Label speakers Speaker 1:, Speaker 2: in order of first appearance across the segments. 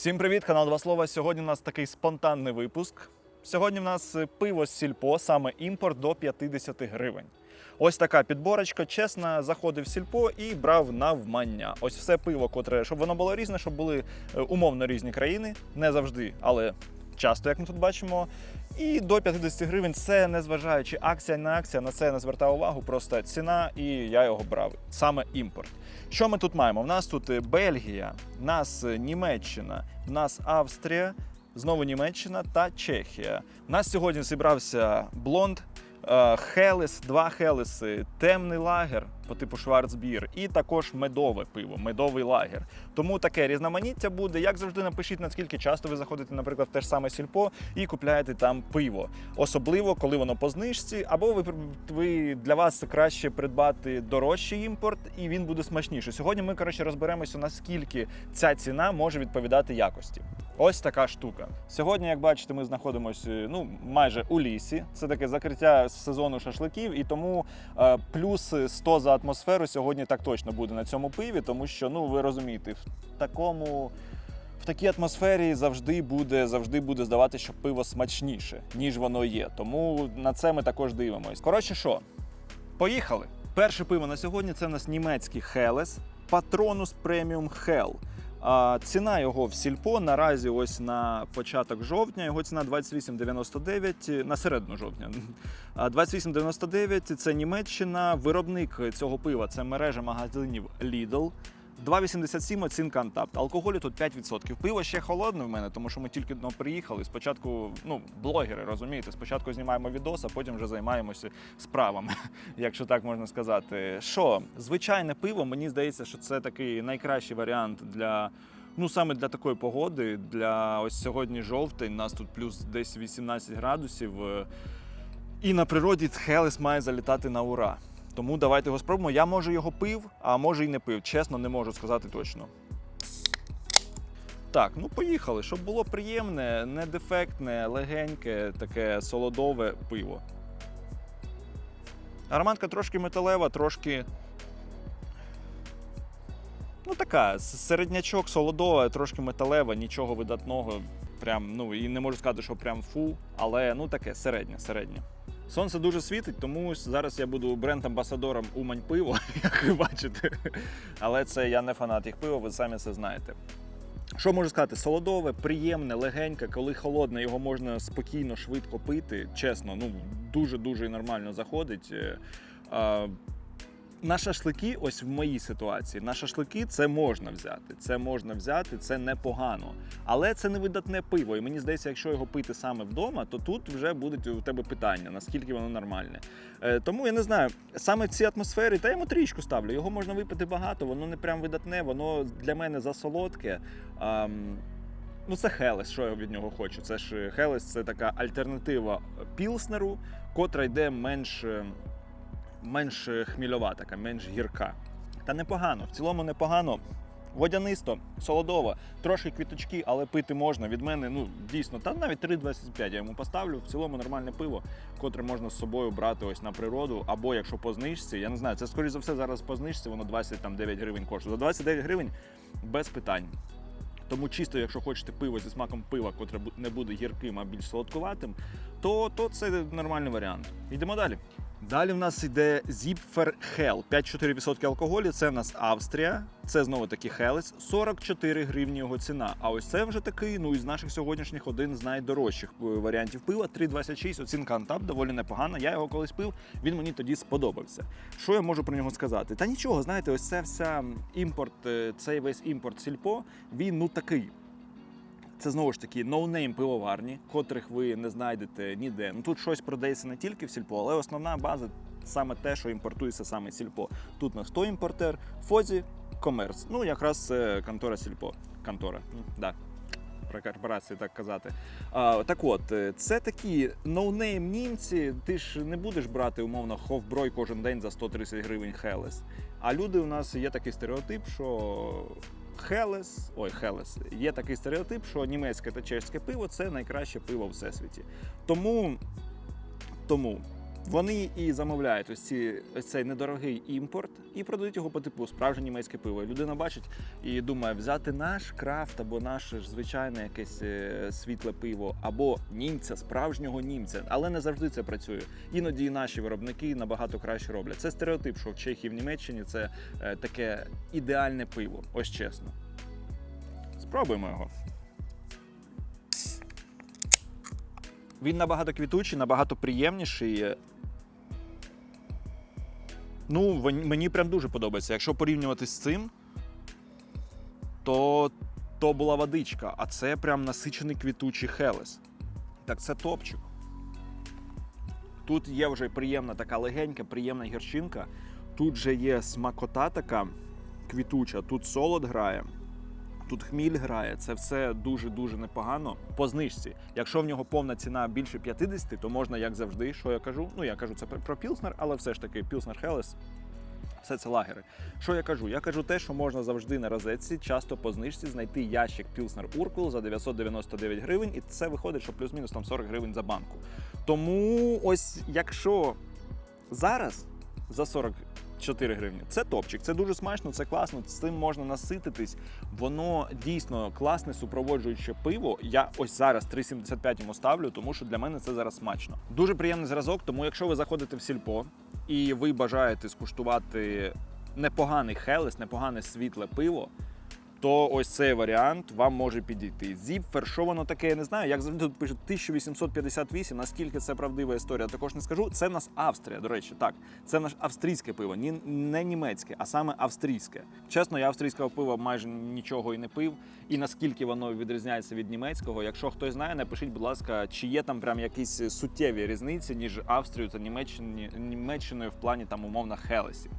Speaker 1: Всім привіт, канал Два Слова. Сьогодні у нас такий спонтанний випуск. Сьогодні в нас пиво з сільпо, саме імпорт до 50 гривень. Ось така підборочка. Чесно, заходив в сільпо і брав навмання. Ось все пиво, котре, щоб воно було різне, щоб були е, умовно різні країни, не завжди, але часто, як ми тут бачимо. І до 50 гривень це незважаючи акція на акція, на це я не звертав увагу, просто ціна, і я його брав. Саме імпорт. Що ми тут маємо? У нас тут е, Бельгія, в нас е, Німеччина, в нас Австрія, знову Німеччина та Чехія. У нас сьогодні зібрався блонд, Хелес, два Хелеси, темний лагер по типу Шварцбір, і також медове пиво, медовий лагер. Тому таке різноманіття буде. Як завжди, напишіть, наскільки часто ви заходите, наприклад, в те ж саме сільпо і купляєте там пиво. Особливо, коли воно по знижці, або ви, ви для вас краще придбати дорожчий імпорт, і він буде смачніше. Сьогодні ми коротше розберемося, наскільки ця ціна може відповідати якості. Ось така штука. Сьогодні, як бачите, ми знаходимося ну майже у лісі. Це таке закриття сезону шашликів, і тому е, плюс 100 за атмосферу сьогодні так точно буде на цьому пиві, тому що ну ви розумієте, в такому. В такій атмосфері завжди буде завжди буде здавати, що пиво смачніше, ніж воно є. Тому на це ми також дивимось. Коротше, що, поїхали. Перше пиво на сьогодні це у нас німецький Хелес Patronus Premium Hell. Ціна його в сільпо наразі ось на початок жовтня. Його ціна 28,99 на середину жовтня. 28,99 це Німеччина. Виробник цього пива це мережа магазинів Lidl. 2,87 оцінка Untapped. Алкоголю тут 5%. Пиво ще холодне в мене, тому що ми тільки ну, приїхали. Спочатку, ну, блогери, розумієте, спочатку знімаємо відос, а потім вже займаємося справами, якщо так можна сказати. Що, звичайне пиво, мені здається, що це такий найкращий варіант для. Ну, саме для такої погоди, для ось сьогодні жовтень, нас тут плюс десь 18 градусів. І на природі Хелес має залітати на ура. Тому давайте його спробуємо. Я може його пив, а може і не пив. Чесно, не можу сказати точно. Так, ну поїхали. Щоб було приємне, не дефектне, легеньке, таке солодове пиво. Ароматка трошки металева, трошки. Ну, така, середнячок солодова, трошки металева, нічого видатного. Прям, ну, і не можу сказати, що прям фу, але ну таке, середнє, середнє. Сонце дуже світить, тому зараз я буду бренд-амбасадором Умань пиво, як ви бачите. Але це я не фанат їх пива, ви самі це знаєте. Що можу сказати? Солодове, приємне, легеньке, коли холодне, його можна спокійно, швидко пити. Чесно, ну дуже-дуже нормально заходить. Е, На шашлики, ось в моїй ситуації, на шашлики це можна взяти. Це можна взяти, це непогано. Але це не видатне пиво. І мені здається, якщо його пити саме вдома, то тут вже будуть у тебе питання, наскільки воно нормальне. Е, тому я не знаю, саме в цій атмосфері, та я йому трічку ставлю. Його можна випити багато, воно не прям видатне, воно для мене засолодке. Ам, Ну, це Хелес, що я від нього хочу. Це ж Хелес це така альтернатива Пілснеру, котра йде менш, е, менш хмільова, така, менш гірка. Та непогано, в цілому непогано. Водянисто, солодово, трошки квіточки, але пити можна. Від мене, ну дійсно, та навіть 3,25 я йому поставлю. В цілому нормальне пиво, котре можна з собою брати ось на природу. Або якщо по знижці, я не знаю, це скоріш за все зараз по знижці, воно 29 гривень коштує. За 29 гривень без питань. Тому чисто, якщо хочете пиво зі смаком пива, котре не буде гірким, а більш солодкуватим, то, то це нормальний варіант. Йдемо далі. Далі в нас йде Zipfer Hell. 5,4% алкоголю. Це в нас Австрія. Це знову таки Хелес. 44 гривні його ціна. А ось це вже такий, ну із наших сьогоднішніх один з найдорожчих е, варіантів пива. 3,26. Оцінка Антап доволі непогана. Я його колись пив, він мені тоді сподобався. Що я можу про нього сказати? Та нічого, знаєте, ось це вся імпорт, е, цей весь імпорт сільпо, він ну такий. Це знову ж таки ноунейм пивоварні, котрих ви не знайдете ніде. Ну тут щось продається не тільки в сільпо, але основна база саме те, що імпортується саме сільпо. Тут у нас хто імпортер? Фозі, Комерц. Ну якраз це контора сільпо. Контора. Да. Про корпорації так казати. А, так от, е, це такі ноунейм німці. Ти ж не будеш брати умовно ховброй кожен день за 130 гривень Хелес. А люди у нас є такий стереотип, що Хелес, ой, Хелес, є такий стереотип, що німецьке та чеське пиво це найкраще пиво в всесвіті. Тому, тому Вони і замовляють ось, ці, ось цей недорогий імпорт і продають його по типу справжнє німецьке пиво. Людина бачить і думає, взяти наш крафт або наше ж звичайне якесь е, світле пиво, або німця, справжнього німця. Але не завжди це працює. Іноді і наші виробники набагато краще роблять. Це стереотип, що в Чехії, в Німеччині це е, таке ідеальне пиво. Ось чесно. Спробуємо його. Він набагато квітучий, набагато приємніший. Ну, мені прям дуже подобається. Якщо порівнювати з цим, то то була водичка, а це прям насичений квітучий хелес. Так це топчик. Тут є вже приємна така легенька, приємна гірчинка. Тут же є смакота така квітуча, тут солод грає. Тут хміль грає, це все дуже-дуже непогано. По знижці. Якщо в нього повна ціна більше 50, то можна, як завжди, що я кажу. Ну, я кажу це про Пілснер, але все ж таки Пілснер Хелес. Все це лагери. Що я кажу? Я кажу те, що можна завжди на розетці, часто по знижці знайти ящик Пілснер Уркул за 999 гривень, і це виходить, що плюс-мінус там 40 гривень за банку. Тому ось якщо зараз за 44 гривні, це топчик, це дуже смачно, це класно, з цим можна насититись. Воно дійсно класне супроводжуюче пиво. Я ось зараз 3,75 йому ставлю, тому що для мене це зараз смачно. Дуже приємний зразок, тому якщо ви заходите в сільпо і ви бажаєте скуштувати непоганий хелес, непогане світле пиво. То ось цей варіант вам може підійти. Зіпфер, що воно таке, я не знаю. Як завжди тут пишуть 1858, наскільки це правдива історія, також не скажу. Це нас Австрія, до речі, так. Це наш австрійське пиво, ні, не німецьке, а саме австрійське. Чесно, я австрійського пива майже нічого і не пив. І наскільки воно відрізняється від німецького. Якщо хтось знає, напишіть, будь ласка, чи є там прям якісь суттєві різниці між Австрією та Німеччиною в плані там умовно Хелесів.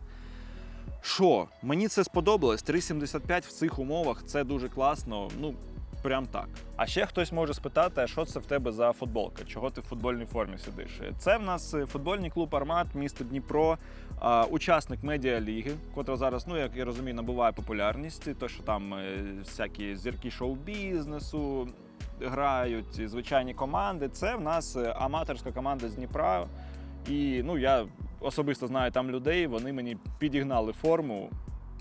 Speaker 1: Що, мені це сподобалось. 3,75 в цих умовах це дуже класно. Ну, прям так. А ще хтось може спитати, а що це в тебе за футболка? Чого ти в футбольній формі сидиш? Це в нас е, футбольний клуб Армат, місто Дніпро, учасник медіаліги, котра зараз, ну як я розумію, набуває популярність. То що там е, всякі зірки шоу-бізнесу грають, звичайні команди. Це в нас е, аматорська команда з Дніпра. І ну я особисто знаю там людей, вони мені підігнали форму.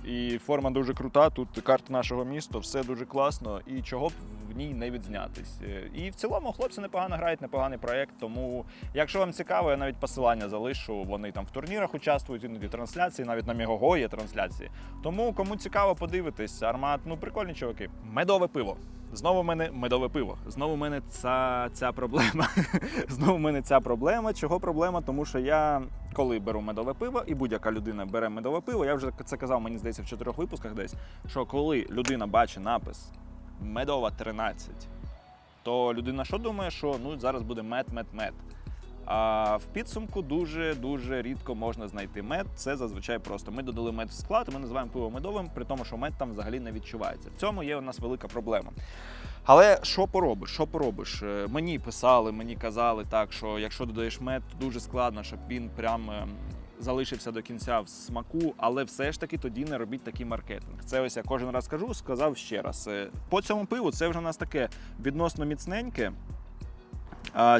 Speaker 1: І форма дуже крута. Тут карта нашого міста, все дуже класно. І чого б в ній не відзнятись. Е, І в цілому хлопці непогано грають, непоганий проєкт. Тому, якщо вам цікаво, я навіть посилання залишу. Вони там в турнірах участвують, іноді трансляції, навіть на Мігого є трансляції. Тому кому цікаво подивитись, армат, ну прикольні чуваки. Медове пиво. Знову в мене медове пиво. Знову в мене ця, ця проблема. Знову в мене ця проблема. Чого проблема? Тому що я, коли беру медове пиво, і будь-яка людина бере медове пиво, я вже це казав, мені здається, в чотирьох випусках десь. Що коли людина бачить напис медова 13, то людина що думає, що ну зараз буде мед, мед, мед. А в підсумку дуже дуже рідко можна знайти мед. Це зазвичай просто. Ми додали мед в склад, ми називаємо пиво медовим, при тому, що мед там взагалі не відчувається. В цьому є у нас велика проблема. Але що поробиш? Що поробиш? Е, Мені писали, мені казали так, що якщо додаєш мед, то дуже складно, щоб він прям е, залишився до кінця в смаку, але все ж таки тоді не робіть такий маркетинг. Це ось я кожен раз кажу, сказав ще раз. Е, По цьому пиву це вже у нас таке відносно міцненьке.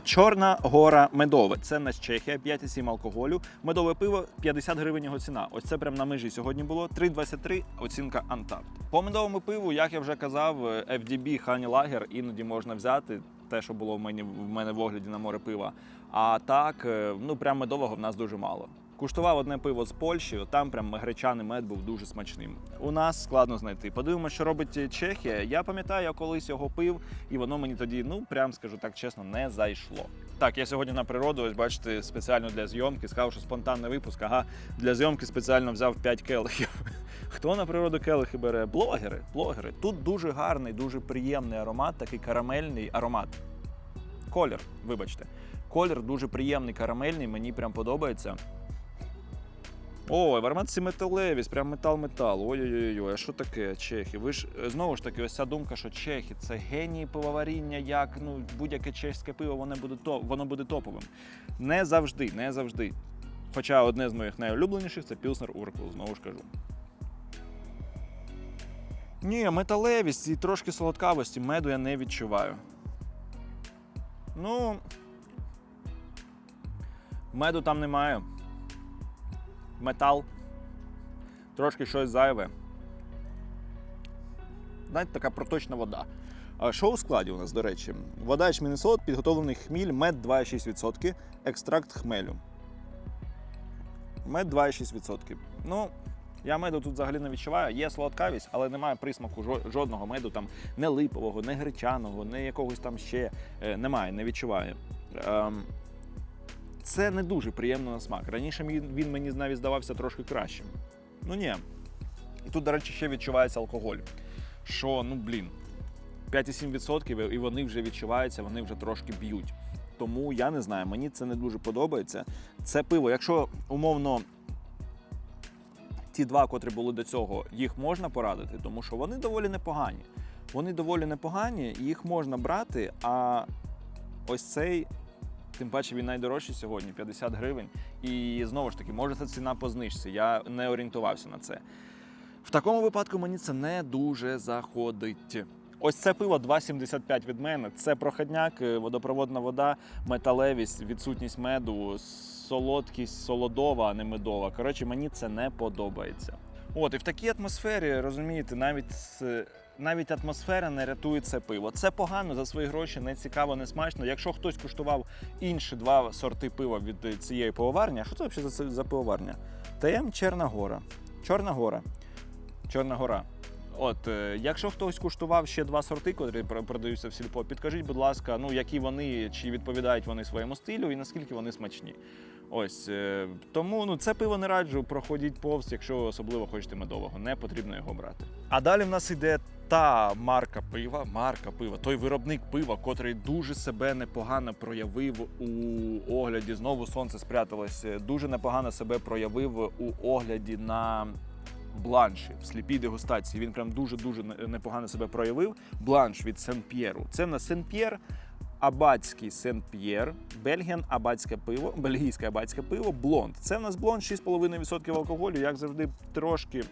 Speaker 1: Чорна гора медове. Це наш Чехія, 5,7 алкоголю. Медове пиво 50 гривень його ціна. Ось це прям на межі сьогодні було. 3,23 оцінка Untapped. По медовому пиву, як я вже казав, FDB Honey Lager іноді можна взяти. Те, що було в мене, в мене в огляді на море пива. А так, е, ну прям медового в нас дуже мало. Куштував одне пиво з Польщі, там прям гречаний мед був дуже смачним. У нас складно знайти. Подивимося, що робить Чехія. Я пам'ятаю, я колись його пив, і воно мені тоді, ну прям скажу так чесно, не зайшло. Так, я сьогодні на природу, ось бачите, спеціально для зйомки. Сказав, що спонтанний випуск. Ага, для зйомки спеціально взяв 5 келихів. Хто на природу келихи бере? Блогери. Блогери. Тут дуже гарний, дуже приємний аромат, такий карамельний аромат. Колір, вибачте. Колір дуже приємний, карамельний, мені прям подобається. В арматці металевість, прям метал-метал. Ой-ой-ой, а що таке чехи? Ви ж е, знову ж таки, ось ця думка, що чехи це генії пивоваріння, як ну будь-яке чеське пиво, воно буде топ, воно буде топовим. Не завжди, не завжди. Хоча одне з моїх найулюбленіших це Пілснер Уркул, знову ж кажу. Ні, металевість і трошки солодкавості, меду я не відчуваю. Ну. Меду там немає. Метал. Трошки щось зайве. Знаєте, така проточна вода. Що у складі у нас, до речі? Вода ячменний підготовлений хміль, мед 2,6%, екстракт хмелю. Мед 2,6%. Ну, я меду тут взагалі не відчуваю. Є солодкавість, але немає присмаку жодного меду, там не липового, не гречаного, не якогось там ще е, немає, не відчуваю. Ем, це не дуже приємно на смак. Раніше він мені навіть здавався трошки кращим. Ну ні. І тут, до речі, ще відчувається алкоголь. Що, ну блін, 5,7% і вони вже відчуваються, вони вже трошки б'ють. Тому я не знаю, мені це не дуже подобається. Це пиво, якщо умовно ті два, котрі були до цього, їх можна порадити, тому що вони доволі непогані. Вони доволі непогані, їх можна брати. А ось цей, тим паче, він найдорожчий сьогодні 50 гривень. І знову ж таки, може це ціна по. Я не орієнтувався на це. В такому випадку мені це не дуже заходить. Ось це пиво 2,75 від мене. Це проходняк, е, водопроводна вода, металевість, відсутність меду, солодкість солодова, а не медова. Коротше, мені це не подобається. От, і в такій атмосфері, розумієте, навіть, навіть атмосфера не рятує це пиво. Це погано за свої гроші, не цікаво, не смачно. Якщо хтось куштував інші два сорти пива від е, цієї пивоварні, а що це взагалі за, за пивоварня? ТМ Черна Гора. Чорна Гора. Чорна Гора. От, е, якщо хтось куштував ще два сорти, котрі пр- продаються в сільпо, підкажіть, будь ласка, ну які вони, чи відповідають вони своєму стилю і наскільки вони смачні. Ось е, тому ну це пиво не раджу. Проходіть повз, якщо особливо хочете медового, не потрібно його брати. А далі в нас йде та марка пива, марка пива, той виробник пива, котрий дуже себе непогано проявив у огляді. Знову сонце спряталось. е, Дуже непогано себе проявив у огляді на бланші в сліпій дегустації. Він прям дуже дуже непогано себе проявив. Бланш від Сен-П'єру. Це в нас Сен-П'єр. Абатський Сен-П'єр, Бельгіан абатське пиво, бельгійське абатське пиво, блонд. Це в нас блонд 6,5% алкоголю, як завжди, трошки.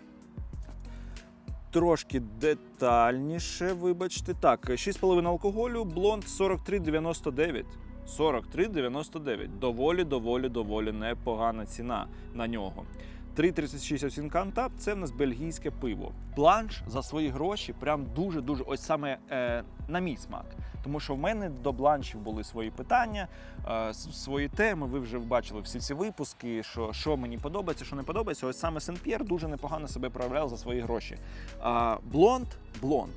Speaker 1: Трошки детальніше, вибачте. Так, 6,5 алкоголю, блонд 43,99. 43,99. Доволі, доволі, доволі непогана ціна на нього. 3,36 оцінка Антап це в нас бельгійське пиво. Бланш за свої гроші прям дуже-дуже, ось саме е, на мій смак. Тому що в мене до бланшів були свої питання, е, свої теми. Ви вже бачили всі ці випуски, що, що мені подобається, що не подобається. Ось саме Сен-П'єр дуже непогано себе проявляв за свої гроші. А, блонд, блонд.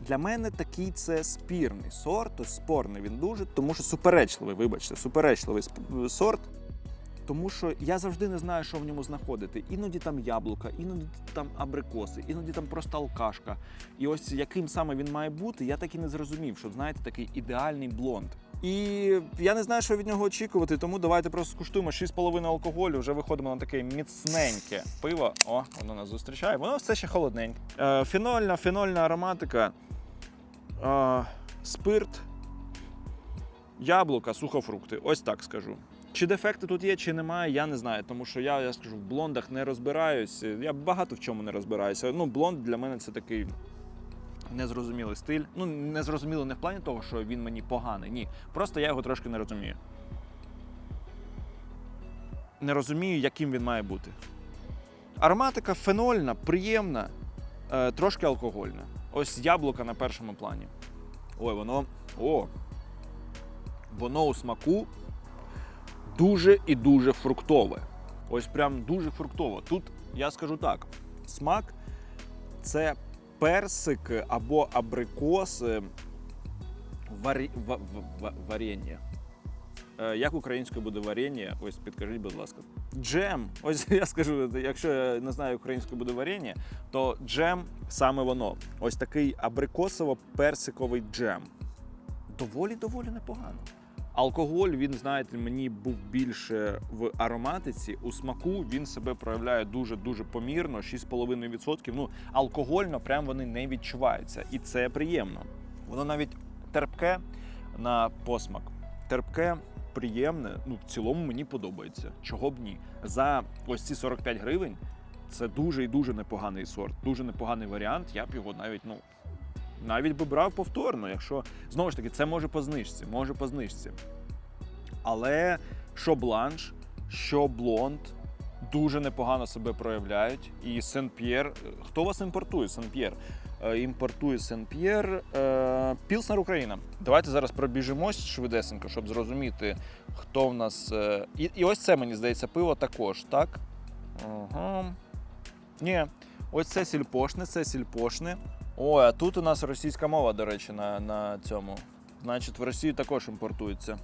Speaker 1: Для мене такий це спірний сорт, спорний він дуже, тому що суперечливий, вибачте, суперечливий сорт. Тому що я завжди не знаю, що в ньому знаходити. Іноді там яблука, іноді там абрикоси, іноді там просто алкашка. І ось яким саме він має бути, я так і не зрозумів, що знаєте, такий ідеальний блонд. І я не знаю, що від нього очікувати, тому давайте просто скуштуємо 6,5 алкоголю. Вже виходимо на таке міцненьке пиво. О, воно нас зустрічає. Воно все ще холодненьке. Е, фенольна, фенольна ароматика, е, спирт, яблука, сухофрукти. Ось так скажу. Чи дефекти тут є, чи немає, я не знаю, тому що я, я скажу, в блондах не розбираюсь. Я багато в чому не розбираюся. Ну, блонд для мене це такий незрозумілий стиль. Ну, незрозумілий не в плані того, що він мені поганий. Ні. Просто я його трошки не розумію. Не розумію, яким він має бути. Ароматика фенольна, приємна, е, трошки алкогольна. Ось яблука на першому плані. Ой, воно. О! Воно у смаку дуже і дуже фруктове. Ось прям дуже фруктово. Тут я скажу так: смак це персик або абрикос е, варі... ва- ва- ва- варення. Е, Як українською буде варення? Ось підкажіть, будь ласка. Джем. Ось я скажу, якщо я не знаю українською буде варення, то джем саме воно. Ось такий абрикосово-персиковий джем. Доволі доволі непогано. Алкоголь, він, знаєте, мені був більше в ароматиці. У смаку він себе проявляє дуже-дуже помірно, 6,5%. Ну, алкогольно прям вони не відчуваються. І це приємно. Воно навіть терпке на посмак. Терпке, приємне. Ну, в цілому мені подобається. Чого б ні? За ось ці 45 гривень це дуже і дуже непоганий сорт, дуже непоганий варіант. Я б його навіть, ну. Навіть би брав повторно, якщо знову ж таки це може по знижці, може по знижці. Але що бланш, що блонд дуже непогано себе проявляють. І Сен-П'єр. Хто вас імпортує? Сен-П'єр. Е, Імпортує Сен-П'єр. Е, Пілснер Україна. Давайте зараз пробіжимось швидесенько, щоб зрозуміти, хто в нас. е, І, і ось це, мені здається, пиво також, так? Ага. Ні, ось це сільпошне, це сільпошне. Ой, а тут у нас російська мова, до речі, на, на цьому. Значить, в Росії також імпортується.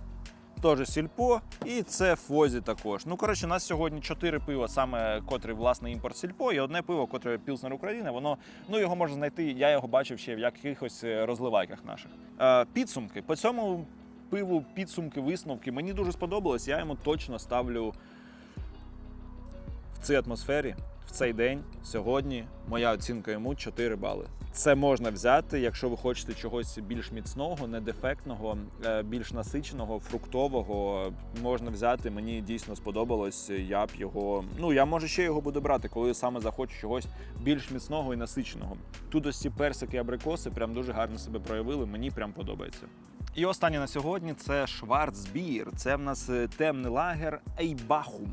Speaker 1: Теж сільпо, і це фозі також. Ну, коротше, у нас сьогодні чотири пива, саме котрі власне імпорт сільпо, і одне пиво, котре Пілснер України. Воно ну його можна знайти. Я його бачив ще в якихось е, розливайках наших. Е, підсумки. По цьому пиву підсумки, висновки. Мені дуже сподобалось. Я йому точно ставлю в цій атмосфері, цей день, сьогодні. Моя оцінка йому 4 бали. Це можна взяти, якщо ви хочете чогось більш міцного, недефектного, е, більш насиченого, фруктового. Можна взяти. Мені дійсно сподобалось. Я б його. Ну я може ще його буду брати, коли саме захочу чогось більш міцного і насиченого. Тут ось ці персики, абрикоси прям дуже гарно себе проявили. Мені прям подобається. І останнє на сьогодні це Шварцбір. Це в нас е, темний лагер Ейбахум.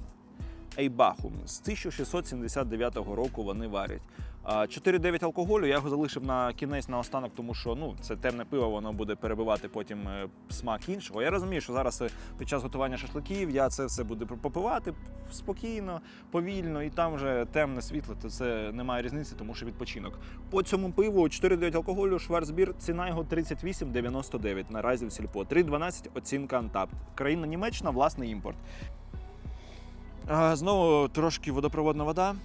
Speaker 1: Ейбахум. З 1679 року вони варять. А, 4,9 алкоголю. Я його залишив на кінець на останок, тому що ну це темне пиво, воно буде перебивати потім е, смак іншого. Я розумію, що зараз е, під час готування шашликів я це все буду попивати спокійно, повільно, і там вже темне світло, то це немає різниці, тому що відпочинок. По цьому пиву 4,9 алкоголю, Шварцбір, ціна його 38,99 наразі в сільпо. 3,12 оцінка Антапт. Країна Німеччина, власний імпорт. Знову трошки водопроводна вода.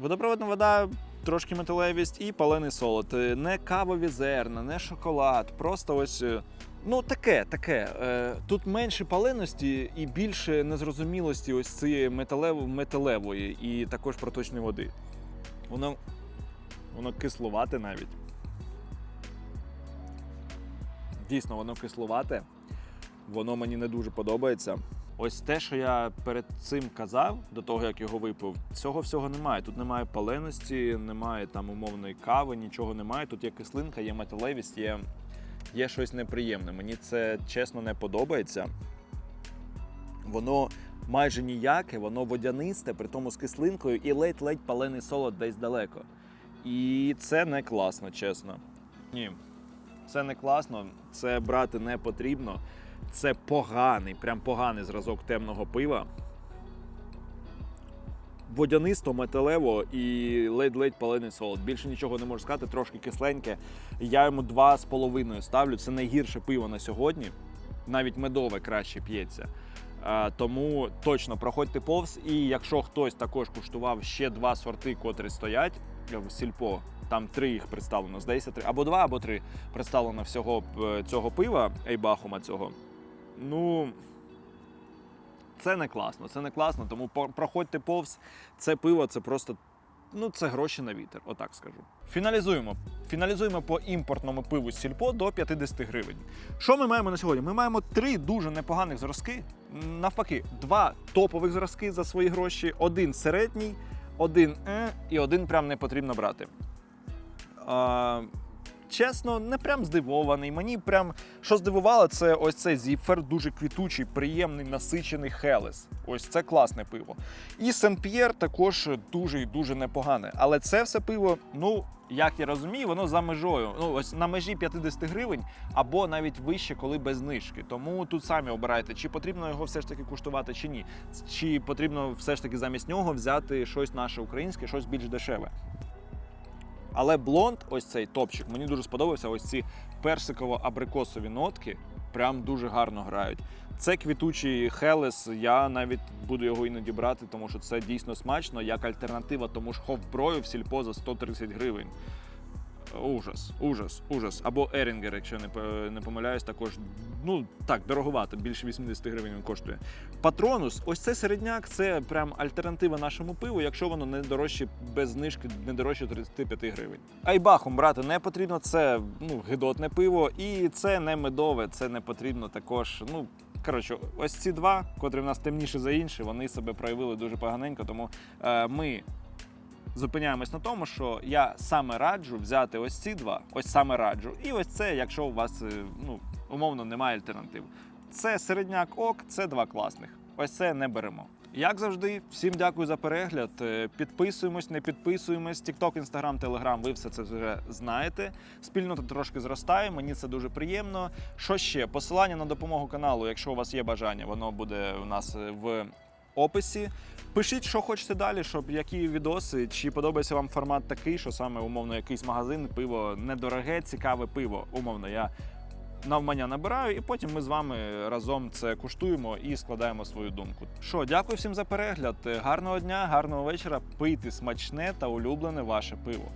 Speaker 1: Водопроводна вода, трошки металевість і палений солод. Е, Не кавові зерна, не шоколад. Просто ось. е, Ну, таке, таке. Е, Тут менше паленості і більше незрозумілості ось цієї металево- металевої і також проточної води. Воно, воно кисловате навіть. Дійсно, воно кисловате. Воно мені не дуже подобається. Ось те, що я перед цим казав, до того як його випив, цього всього немає. Тут немає паленості, немає там умовної кави, нічого немає. Тут є кислинка, є металевість, є, є щось неприємне. Мені це чесно не подобається. Воно майже ніяке, воно водянисте, при тому з кислинкою і ледь-ледь палений солод десь далеко. І це не класно, чесно. Ні, це не класно, це брати не потрібно. Це поганий, прям поганий зразок темного пива. Водянисто, металево і ледь-ледь палений солод. Більше нічого не можу сказати, трошки кисленьке. Я йому 2,5 ставлю. Це найгірше пиво на сьогодні. Навіть медове краще п'ється. Тому точно проходьте повз. І якщо хтось також куштував ще два сорти, котрі стоять в сільпо, там три їх представлено, здається, три або два, або три представлено всього е, цього пива, Ейбахума цього. Ну. Це не класно, це не класно, тому проходьте повз. Це пиво, це просто. Ну, це гроші на вітер, отак скажу. Фіналізуємо. Фіналізуємо по імпортному пиву з сільпо до 50 гривень. Що ми маємо на сьогодні? Ми маємо три дуже непоганих зразки. Навпаки, два топових зразки за свої гроші, один середній, один е, і один прям не потрібно брати. А, чесно, не прям здивований. Мені прям що здивувало, це ось цей зіпфер, дуже квітучий, приємний, насичений Хелес. Ось це класне пиво. І Сен-П'єр також дуже і дуже непогане. Але це все пиво, ну. Як я розумію, воно за межою. Ну, ось на межі 50 гривень або навіть вище, коли без знижки. Тому тут самі обирайте, чи потрібно його все ж таки куштувати, чи ні. Чи потрібно все ж таки замість нього взяти щось наше українське, щось більш дешеве. Але блонд, ось цей топчик, мені дуже сподобався. Ось ці персиково-абрикосові нотки прям дуже гарно грають. Це квітучий Хелес. Я навіть буду його іноді брати, тому що це дійсно смачно, як альтернатива тому ж ховброю в сільпо за 130 гривень. Ужас, ужас, ужас. Або Ерінгер, якщо не, не помиляюсь, також ну так, дороговато, більше 80 гривень він коштує. Патронус, ось це середняк, це прям альтернатива нашому пиву, якщо воно не дорожче без знижки, не дорожче 35 гривень. Айбахом брати не потрібно, це ну, гидотне пиво, і це не медове, це не потрібно також. Ну, коротше, ось ці два, котрі в нас темніші за інші, вони себе проявили дуже поганенько, тому е, ми зупиняємось на тому, що я саме раджу взяти ось ці два, ось саме раджу, і ось це, якщо у вас е, ну, умовно немає альтернатив. Це середняк ок, це два класних. ось це не беремо. Як завжди, всім дякую за перегляд. Е, Підписуємось, не підписуємось. TikTok, Instagram, Telegram, ви все це вже знаєте. Спільнота трошки зростає, мені це дуже приємно. Що ще? Посилання на допомогу каналу, якщо у вас є бажання, воно буде у нас е, в описі. Пишіть, що хочете далі, щоб які відоси, чи подобається вам формат такий, що саме умовно якийсь магазин, пиво недороге, цікаве пиво. Умовно, я навмання набираю, і потім ми з вами разом це куштуємо і складаємо свою думку. Що, дякую всім за перегляд. Гарного дня, гарного вечора. Пийте смачне та улюблене ваше пиво.